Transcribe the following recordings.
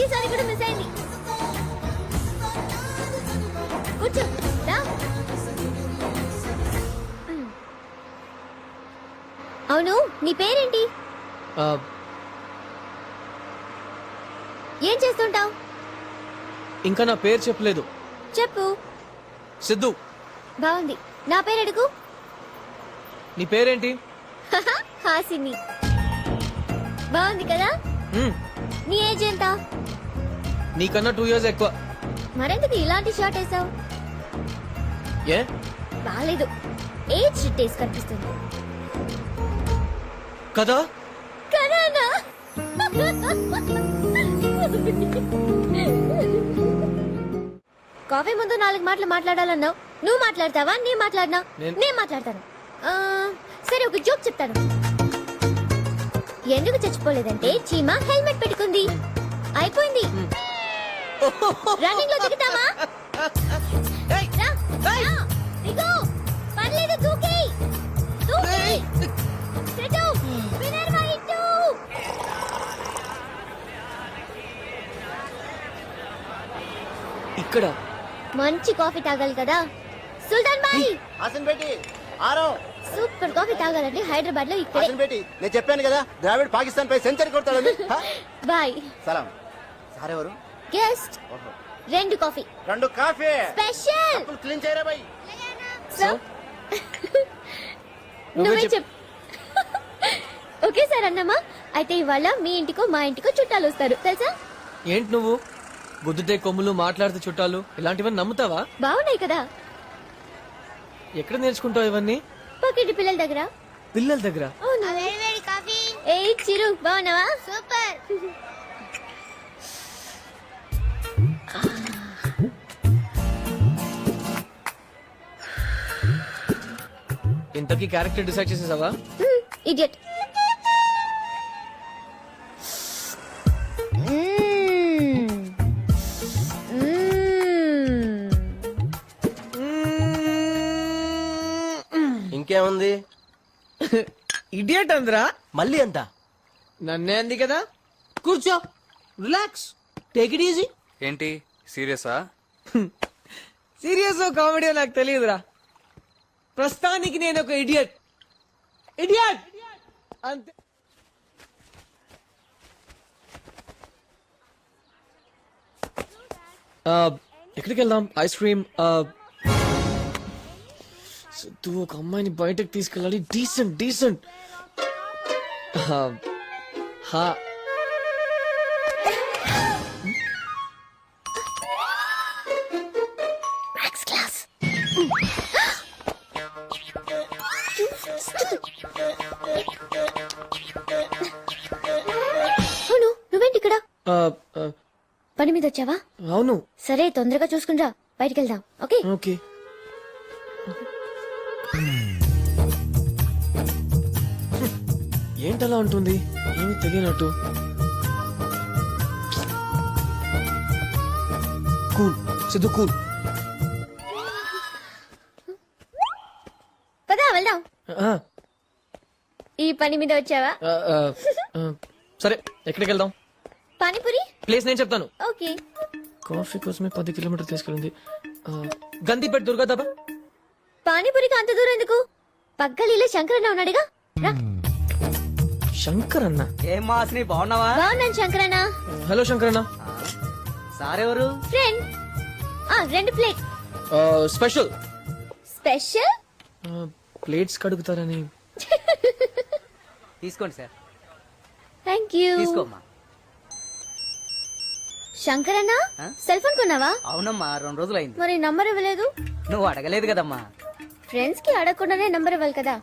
ఈసారి కూడా మిస్ అయింది. కూర్చో అవును నీ పేరేంటి? ఏం చేస్తుంటావు? ఇంకా నా పేరు చెప్పలేదు. చెప్పు. సిద్ధు. బాగుంది. నా పేరు అడుగు. నీ పేరేంటి? హాసిని. బాగుంది కదా? నీ ఏజ్ ఎంత? నీకన్నా టూ ఇయర్స్ ఎక్కువ. మరెందుకు ఇలాంటి షార్ట్ వేసావు? ఏ? బాలేదు ఏజ్ టేస్ట్ కనిపిస్తుంది? కదా? కాఫీ ముందు నాలుగు మాటలు మాట్లాడాలన్నావు. నువ్వు మాట్లాడతావా? నేను మాట్లాడినా? నేను- నేను మాట్లాడతాను. ఆ, సరే ఒక జోక్ చెప్తాను. ఎందుకు చచ్చిపోలేదంటే చీమ హెల్మెట్ పెట్టుకుంది. అయిపోయింది. రన్నింగ్లో దిగుతామా రా, రా, దిగు. పర్లేదు దూకేయ్. దూకేయ్. సెటు, మినర్వా ఇటు. ఇక్కడ. మంచి కాఫీ తాగాలి కదా. సుల్తాన్ బాయ్ హాసన్ బేటి ఆరో. సూపర్ కాఫీ తాగాలంటే హైదరాబాద్లో ఇక్కడే. హాసన్ బేటి నేను చెప్పాను కదా ద్రావిడ్ పాకిస్తాన్ పై సెంచరీ కొడతాడని. హ? బాయ్. సలాం. సార్ ఎవరు గెస్ట్. రెండు కాఫీ. రెండు కాఫీ. స్పెషల్. క్లీన్ చేయరా సో నువ్వే ఓకే సార్ అన్నమా అయితే ఇవాళ మీ ఇంటికో మా ఇంటికో చుట్టాలు వస్తారు. తెలుసా? ఏంటి నువ్వు? గుద్దుతే కొమ్ములు మాట్లాడితే చుట్టాలు ఇలాంటివన్నీ నమ్ముతావా? బాగున్నాయి కదా. ఎక్కడ నేర్చుకుంటావు ఇవన్నీ? పక్కింటి పిల్లల దగ్గర. పిల్లల దగ్గర? అవునా? ఏ చిరు బాగున్నావా? సూపర్. ఇంతకీ క్యారెక్టర్ డిసైడ్ చేసేసావా? ఇడియట్ ఇంకేముంది? ఇడియట్ అందరా? మళ్ళీ ఎంత నన్నే అంది కదా? కూర్చో రిలాక్స్ టేక్ ఇట్ ఈజీ ఏంటి సీరియసా సీరియస్ కామెడీ నాకు తెలియదురా. ప్రస్తుతానికి నేను ఒక ఇడియట్. ఇడియట్! అంతే. ఎక్కడికి వెళ్దాం ఐస్ క్రీమ్ సిద్ధు ఒక అమ్మాయిని బయటకు తీసుకెళ్ళాలి. Decent decent. హా వచ్చావా? అవును. సరే తొందరగా చూసుకునిరా బయటికి వెళ్దాం ఓకే? ఓకే. ఏంటలా ఉంటుంది? ఏమి తెలియనట్టు. Cool Siddhu cool. పదా వెళ్దాం. ఆ, ఈ పని మీద వచ్చావా? ఆ, ఆ, ఆ, సరే ఎక్కడికి వెళ్దాం? పానీపూరి? ప్లేస్ నేను చెప్తాను. ఓకే. కాఫీ కోసమే పది కిలోమీటర్ తీసుకెళ్ళింది. ఆ, గందిపేట దుర్గా దాబా? పానీపూరికి అంత దూరం ఎందుకు? పక్కలీలో శంకరన్న ఉన్నాడుగా. రా. శంకర్ అన్న ఏం మాసిని బాగున్నావా? బాగున్నాను శంకరన్న. హలో శంకర్ అన్న సారెవరు? ఫ్రెండ్. ఆ రెండు ప్లేట్. ఆ, స్పెషల్. స్పెషల్? ఆ, ప్లేట్స్ కడుగుతారని. తీసుకోండి సార్. థ్యాంక్ యూ తీసుకోమ్మా. శంకరన్న? సెల్ ఫోన్ కొన్నావా? అవునమ్మా రెండు రోజులు అయింది మరి నంబర్ ఇవ్వలేదు? నువ్వు అడగలేదు కదమ్మా. ఫ్రెండ్స్కి అడగకుండానే నంబర్ ఇవ్వాలి కదా.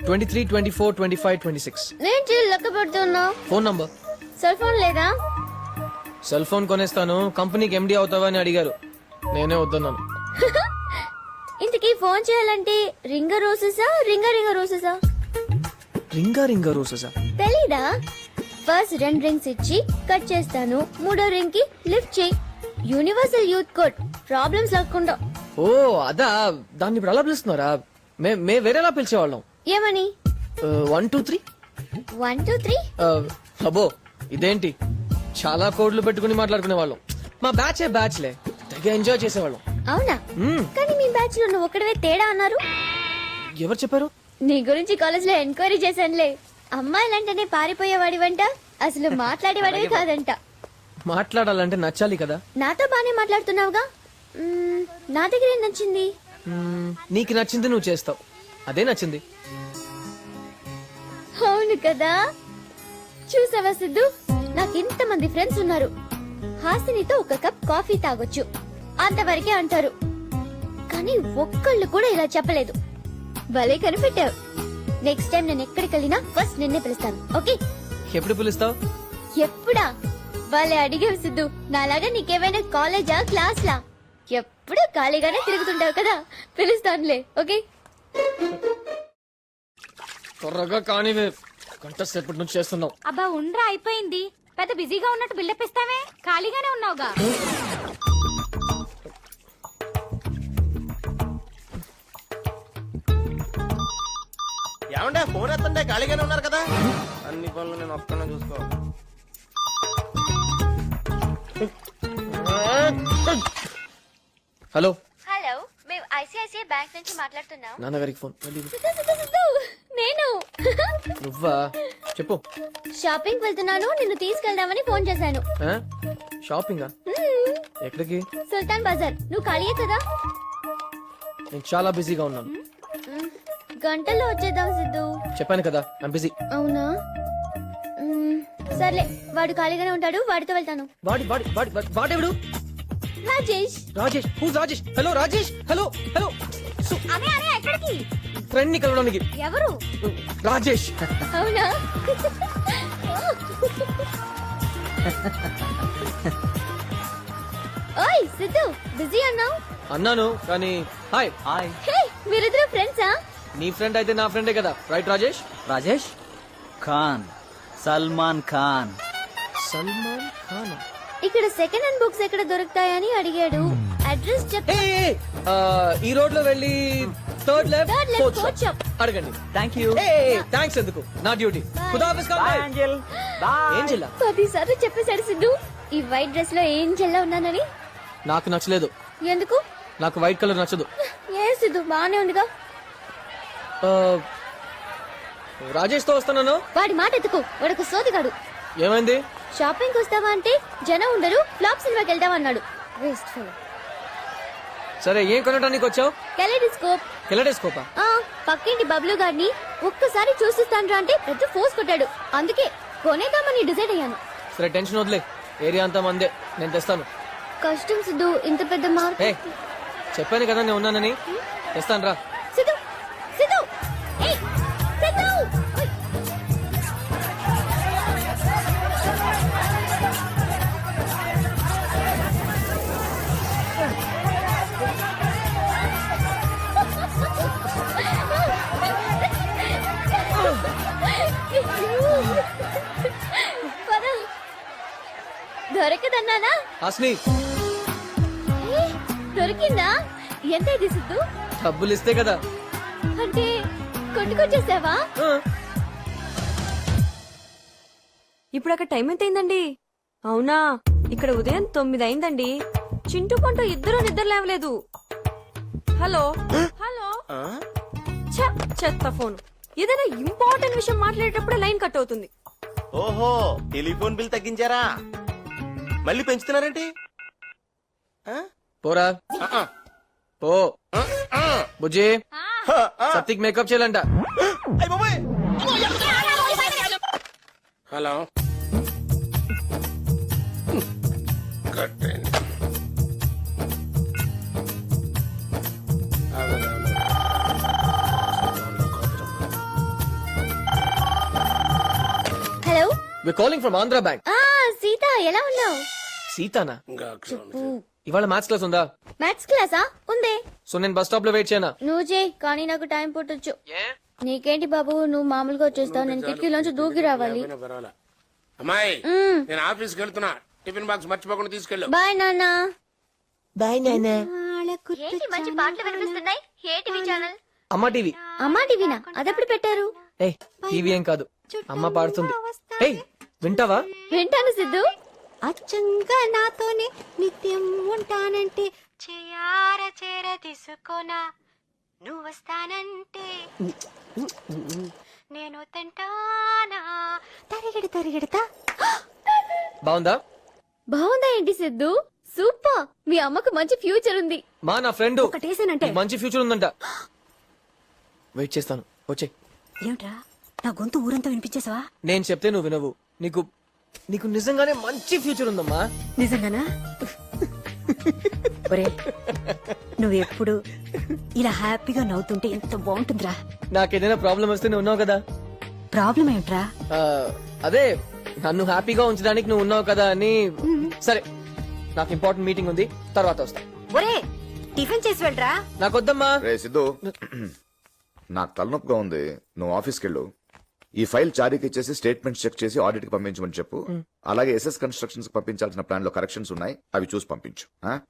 Twenty three twenty four twenty five twenty six నేను లెక్క పెడుతున్నావు ఫోన్ నంబర్ సెల్ ఫోన్ లేదా? సెల్ ఫోన్ కొనేస్తాను. కంపెనీకి ఎండి అవుతావా అని అడిగారు. నేనే వద్దన్నాను. ఇంతకీ ఫోన్ చేయాలంటే రింగ రోసెసా రింగ రింగ రోసెసా రింగా రింగా రోజెసా తెలీదా? ఫస్ట్ రెండు రింగ్స్ ఇచ్చి కట్ చేస్తాను. మూడో రింగ్కి లిఫ్ట్ చేయి. యూనివర్సల్ యూత్ కోడ్ ప్రాబ్లమ్స్ లేకుండా. ఓ అదా దాన్ని ఇప్పుడు అలా పిలుస్తున్నారా? మే మే వేరేలా పిలిచేవాళ్ళం. ఏమని? One two three one two three అబో ఇదేంటి? చాలా కోడ్లు పెట్టుకుని మాట్లాడుకునే వాళ్ళం మా బ్యాచ్ బ్యాచ్లే తెగ ఎంజాయ్ చేసేవాళ్ళం. అవునా. కానీ మీ బ్యాచ్లో నువ్వు ఒక్కడవే తేడా అన్నారు. ఎవరు చెప్పారు? నీ గురించి కాలేజ్లో ఎంక్వైరీ చేశానులే. అమ్మాయిలంటేనే పారిపోయేవాడి వంట అసలు మాట్లాడేవాడివి కాదంట. మాట్లాడాలంటే నచ్చాలి కదా? నాతో బానే మాట్లాడుతున్నావుగా? మ్మ్, నా దగ్గర ఏం నచ్చింది? మ్మ్, నీకు నచ్చింది నువ్వు చేస్తావు. అదే నచ్చింది. అవును కదా? చూసావా సిద్ధు? నాకు ఇంతమంది ఫ్రెండ్స్ ఉన్నారు. హాసినితో ఒక కప్ కాఫీ తాగొచ్చు. అంతవరకే అంటారు. కానీ ఒక్కళ్ళు కూడా ఇలా చెప్పలేదు. భలే కనిపెట్టావు. నెక్స్ట్ టైం నేను ఎక్కడికి వెళ్ళినా ఫస్ట్ నిన్నే పిలుస్తాను. ఓకే ఎప్పుడు పిలుస్తావు? ఎప్పుడా? భలే అడిగావు సిద్ధు. నాలాగా నీకేమైనా కాలేజా క్లాస్లా ఎప్పుడు ఖాళీగానే తిరుగుతుంటావు కదా? పిలుస్తానులే. ఓకే త్వరగా కానీ గంట సేపటి నుంచి చేస్తున్నావు. అబ్బా ఉండ్రా అయిపోయింది. పెద్ద బిజీగా ఉన్నట్టు బిల్డప్ ఇస్తావే? ఖాళీగానే ఉన్నావుగా. ఫోన్ ఎత్తంటే ఖాళీగానే ఉన్నారు కదా? అన్ని పనులు నేను ఒక్కనే చూసుకో హలో. హలో మేము ఐసిఐసిఐ బ్యాంక్ నుంచి మాట్లాడుతున్నాం. నాన్నగారికి ఫోన్. నేను. నువ్వా? చెప్పు. షాపింగ్ వెళ్తున్నాను నిన్ను తీసుకెళ్దామని ఫోన్ చేశాను? షాపింగా? ఎక్కడికి? సుల్తాన్ బజార్. నువ్వు ఖాళీయే కదా? నేను చాలా బిజీగా ఉన్నాను. మ్మ్. గంటల్లో వచ్చేద్దాం సిద్ధు. చెప్పాను కదా బిజీ అవునా? మ్మ్. సర్లే వాడు ఖాళీగానే ఉంటాడు వాడితో వెళ్తాను. వాడి వాడి వాడి వాడి- వాడెవడు? Rajesh. Rajesh who Rajesh? Hello Rajesh hello hello అనే అనే ఎక్కడికి? ఫ్రెండ్ని కలవడానికి. ఎవరు? రాజేష్. అవునా? ఓయ్ సిద్ధు బిజీ అన్నావు? అన్నాను కానీ హాయ్ హాయ్ హే మీరిద్దరు ఫ్రెండ్సా నీ ఫ్రెండ్ అయితే నా ఫ్రెండే కదా రైట్ రాజేష్? రాజేష్? ఖాన్. సల్మాన్ ఖాన్. సల్మాన్ ఖాన్? ఇక్కడ సెకండ్ హ్యాండ్ బుక్స్ ఎక్కడ దొరుకుతాయని అడిగాడు. అడ్రస్ చెప్ ఈ రోడ్లో వెళ్ళి third left Third left, fourth fourth shop shop. అడగండి. థ్యాంక్ యూ థ్యాంక్స్ ఎందుకు? నా డ్యూటీ ఖుదా ఆఫీస్ బాయ్ ఏంజల్ బాయ్ ఏం జిల్లా పదిసార్లు చెప్పేశాడు సిద్ధు ఈ వైట్ డ్రెస్లో ఏం చెల్లా ఉన్నానని? నాకు నచ్చలేదు. ఎందుకు? నాకు వైట్ కలర్ నచ్చదు. ఏ సిద్ధు బానే ఉందిగా. రాజేష్తో వస్తున్నాను. వాడి మాట ఎత్తుకు. వాడొక సోదిగాడు ఏమైంది? షాపింగ్ వస్తావా అంటే జనం ఉండరు ఫ్లాప్ సినిమాకి వెళ్దాం అన్నాడు. Waste fellow. సరే ఏం కొనడానికి వచ్చావు? కెలెడిస్కోప్. కెలడేస్కోపా? ఆ పక్కింటి బబ్లు గారిని ఒక్కసారి చూసిస్తాను అంటే పెద్ద ఫోర్స్ కొట్టాడు. అందుకే కొనేద్దామని డిసైడ్ అయ్యాను. సరే టెన్షన్ వదిలే. ఏరియా అంతా మందే. నేను తెస్తాను. కష్టం సిద్ధు ఇంత పెద్ద మార్క్. చెప్పాను కదా నేను ఉన్నానని. తెస్తాను రా హాస్ని. దొరికిందా? ఎంత ఇది సిద్ధు? డబ్బులు ఇస్తే కదా. అంటే కొట్టుకొచ్చేసావా? ఇప్పుడు అక్కడ టైం ఎంత అయిందండి అవునా? ఇక్కడ ఉదయం తొమ్మిది అయిందండి. చింటూ పంట ఇద్దరు నిద్ర లేవలేదు. హలో? హలో? ఛ, చెత్త ఫోన్. ఏదైనా ఇంపార్టెంట్ విషయం మాట్లాడేటప్పుడు లైన్ కట్ అవుతుంది. ఓహో టెలిఫోన్ బిల్ తగ్గించారా? మళ్ళీ పెంచుతున్నారేంటి ఆ? పోరా. పో. బుజ్జి. సత్తికి మేకప్ చేయాలంట. Hello hello we calling from Andhra bank ఆ సీత ఎలా ఉన్నావు సీతానా? ఇవాళ మ్యాథ్స్ క్లాస్ ఉందా? మ్యాథ్స్ క్లాసా ఉందే. సో నేను బస్ స్టాప్లో వెయిట్ చేయనా? నువ్వు చేయి కానీ నాకు టైం పుట్టొచ్చు. నీకేంటి బాబు? నువ్వు మామూలుగా వచ్చేస్తావు. నేను కిటికీలోంచి దూకి రావాలి. అమ్మాయి మ్మ్. నేను ఆఫీస్కి వెళ్తున్నా. టిఫిన్ బాక్స్ మర్చిపోకుండా తీసుకెళ్ళు. బాయ్ నాన్న. బాయ్ నాన్న. ఏంటి మంచి పాటలు వినిపిస్తున్నాయి? ఏ టీవీ ఛానల్. అమ్మ టీవీ. అమ్మా టీవీనా? అదెప్పుడు పెట్టారు? ఏ టీవీ ఏం కాదు. అమ్మ పాడుతుంది. ఏయ్ వింటావా? వింటాను సిద్ధు. అచ్చంగా నాతోనే నిత్యం ఉంటానంటే చేయార చేర తీసుకోనా? నువ్వు వస్తానంటే నేను తింటానా? తరిగిడి తరిగిడతా. బాగుందా? బాగుందా ఏంటి సిద్ధు? సూపర్. మీ అమ్మకు మంచి ఫ్యూచర్ ఉంది. మా నా ఫ్రెండ్. ఒకటేసానంటే మంచి ఫ్యూచర్ ఉందంట. వెయిట్ చేస్తాను. వచ్చే ఏమిట్రా? నా గొంతు ఊరంతా వినిపించేసావా? నేను చెప్తే నువ్వు వినవు. నీకు నీకు నిజంగానే మంచి ఫ్యూచర్ ఉందమ్మా. నిజంగానా? ఒరే నువ్వు ఎప్పుడు ఇలా హ్యాపీగా నవ్వుతుంటే ఎంత బాగుంటుందిరా? నాకేదైనా ప్రాబ్లం వస్తే నువ్వు ఉన్నావు కదా. ప్రాబ్లం ఏమిట్రా? ఆ, అదే నన్ను హ్యాపీగా ఉంచడానికి నువ్వు ఉన్నావు కదా అని. సరే నాకు ఇంపార్టెంట్ మీటింగ్ ఉంది తర్వాత వస్తా. ఒరే టిఫిన్ చేసి వెళ్ళరా? నాకొద్దమ్మా. రే సిద్ధు నాకు తలనొప్పిగా ఉంది నువ్వు ఆఫీస్కి వెళ్ళు. ఈ ఫైల్ చారీకి ఇచ్చేసి స్టేట్మెంట్స్ చెక్ చేసి ఆడిట్కి పంపించమని చెప్పు. అలాగే ఎస్ఎస్ కన్స్ట్రక్షన్స్ పంపించాల్సిన ప్లాన్లో కరెక్షన్స్ ఉన్నాయి. అవి చూసి పంపించు. ఆ?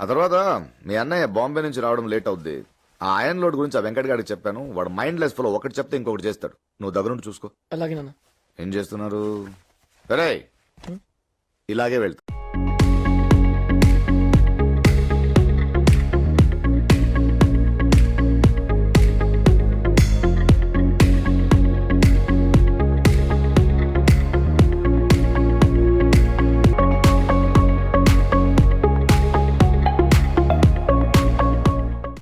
ఆ తర్వాత మీ అన్నయ్య బాంబే నుంచి రావడం లేట్ అవుద్ది. ఆ ఐరన్ లోడ్ గురించి ఆ వెంకట్ గారికి చెప్పాను. వాడు మైండ్ లెస్ ఫలో ఒకటి చెప్తే ఇంకొకటి చేస్తాడు. నువ్వు దగ్గరుండి చూసుకో. అలాగే నాన్న. ఏం చేస్తున్నారు? సరే ఇలాగే వెళ్తా.